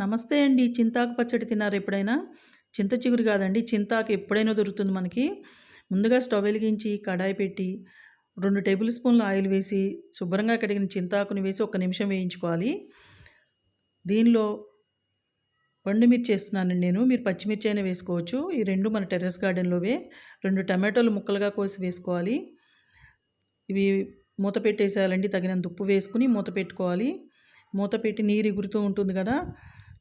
నమస్తే అండి. చింతాకు పచ్చడి తిన్నారు ఎప్పుడైనా? చింత చిగురు కాదండి. చింతాకు ఎప్పుడైనా దొరుకుతుంది మనకి. ముందుగా స్టవ్ వెలిగించి కడాయి పెట్టి రెండు టేబుల్ స్పూన్ల ఆయిల్ వేసి శుభ్రంగా కడిగిన చింతాకుని వేసి ఒక నిమిషం వేయించుకోవాలి. దీనిలో పండు మిర్చి వేస్తున్నానండి నేను. మీరు పచ్చిమిర్చి అయినా వేసుకోవచ్చు. ఈ రెండు మన టెర్రస్ గార్డెన్లోవే. రెండు టమాటోలు ముక్కలుగా కోసి వేసుకోవాలి. ఇవి మూత పెట్టేసేయాలండి. తగినంత ఉప్పు వేసుకుని మూత పెట్టుకోవాలి. మూత పెట్టి నీరు ఎగురుతూ ఉంటుంది కదా.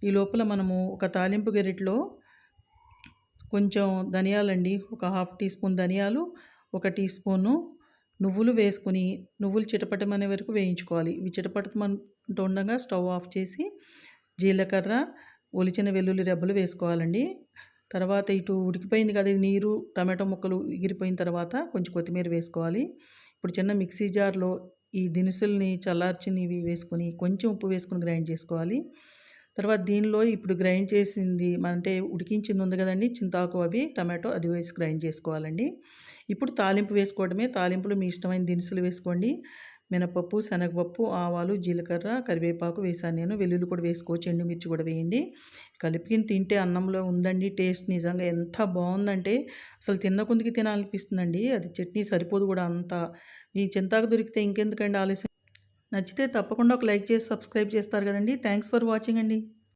ఈ లోపల మనము ఒక తాలింపు గెరిట్లో కొంచెం ధనియాలండి. ఒక హాఫ్ టీ స్పూన్ ధనియాలు ఒక టీ స్పూను నువ్వులు వేసుకుని నువ్వులు చిటపటమనే వరకు వేయించుకోవాలి. ఇవి చిటపటమంటూ ఉండగా స్టవ్ ఆఫ్ చేసి జీలకర్ర ఒలిచిన వెల్లుల్లి రెబ్బలు వేసుకోవాలండి. తర్వాత ఇటు ఉడికిపోయింది కదా నీరు టమాటో ముక్కలు ఎగిరిపోయిన తర్వాత కొంచెం కొత్తిమీర వేసుకోవాలి. ఇప్పుడు చిన్న మిక్సీ జార్లో ఈ దినుసుల్ని చల్లార్చిని వేసుకొని కొంచెం ఉప్పు వేసుకొని గ్రైండ్ చేసుకోవాలి. తర్వాత దీనిలో ఇప్పుడు గ్రైండ్ చేసింది అంటే ఉడికించింది ఉంది కదండి చింతాకు అవి టమాటో అది వేసి గ్రైండ్ చేసుకోవాలండి. ఇప్పుడు తాలింపు వేసుకోవడమే తాలింపులు మీ ఇష్టమైన దినుసులు వేసుకోండి. మినపప్పు శనగపప్పు ఆవాలు జీలకర్ర కరివేపాకు వేసాను నేను. వెల్లుల్లి కూడా వేసుకోవచ్చు ఎండుమిర్చి కూడా వేయండి. కలిపి తింటే అన్నంలో ఉందండి టేస్ట్ నిజంగా ఎంత బాగుందంటే అసలు తిన్న కొందికి తినాలనిపిస్తుందండి. అది చట్నీ సరిపోదు కూడా అంత. ఈ చింతాకు దొరికితే ఇంకెందుకండి ఆలస్యం? నచ్చితే తప్పకుండా ఒక లైక్ చేసి సబ్స్క్రైబ్ చేస్తారు కదండి. థ్యాంక్స్ ఫర్ వాచింగ్ అండి.